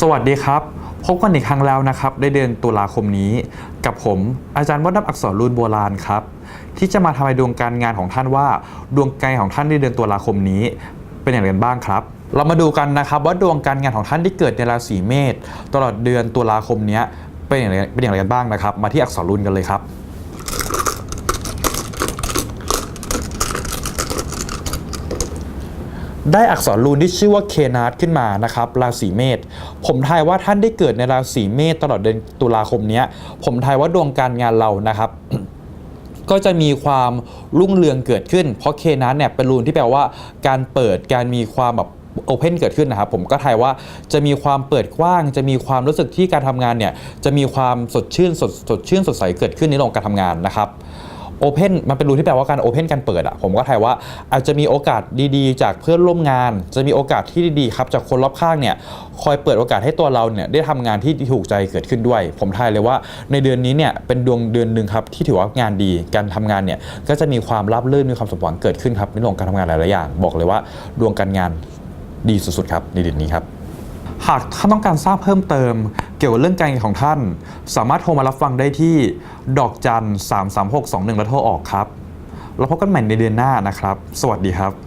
สวัสดีครับ พบกันอีกครั้งแล้วนะครับในเดือนตุลาคมนี้ กับผมอาจารย์วัดดับอักษรรุ่นโบราณครับ ที่จะมาทำให้ดวงการงานของท่านว่า ดวงการของท่านในเดือนตุลาคมนี้ เป็นอย่างไรบ้างครับ เรามาดูกันนะครับว่าดวงการงานของท่านที่เกิดในราศีเมษตลอดเดือนตุลาคมนี้เป็นอย่างไรเป็นอย่างไรกันบ้างนะครับ มาที่อักษรรุ่นกันเลยครับ ได้อักษรรูนที่ชื่อว่าเคนาร์ขึ้นมานะครับราศีเมษผมทายว่าท่านได้เกิดในราศีเมษตลอดเดือนตุลาคมนี้ผมทายว่าดวงการงานเรานะครับก็จะมีความรุ่งเรืองเกิดขึ้น เพราะเคนัสเนี่ยเป็นรูนที่แปลว่าการเปิดการมีความแบบโอเพนเกิดขึ้นนะครับผมก็ทายว่าจะมีความเปิดกว้าง จะมีความรู้สึกที่การทำงานเนี่ยจะมีความสดชื่นสดสดชื่นสดใสเกิดขึ้นในเรื่องการทำงานนะครับ โอเพนมันเป็นรูที่แปลว่าการโอเพนการเปิดอะผมก็ทายว่าอาจจะมีโอกาสดีๆ จากเพื่อนร่วมงาน จะมีโอกาสที่ดีๆครับจากคนรอบข้างเนี่ยคอยเปิดโอกาสให้ตัวเราเนี่ยได้ทำงานที่ถูกใจเกิดขึ้นด้วย ผมทายเลยว่าในเดือนนี้เนี่ยเป็นดวงเดือนหนึ่งครับที่ถือว่างานดีการทำงานเนี่ยก็จะมีความราบรื่นมีความสมหวังเกิดขึ้นครับในเรื่องของการทำงานหลายๆอย่าง บอกเลยว่า ดวงการงานดีสุดๆครับในเดือนนี้ครับ หากท่านต้องการทราบเพิ่มเติม เกี่ยวกับเรื่องการเงินของท่าน สามารถโทรมารับฟังได้ที่ดอกจัน33621 แล้วโทรออกครับ แล้วพบกันใหม่ในเดือนหน้านะครับ สวัสดีครับ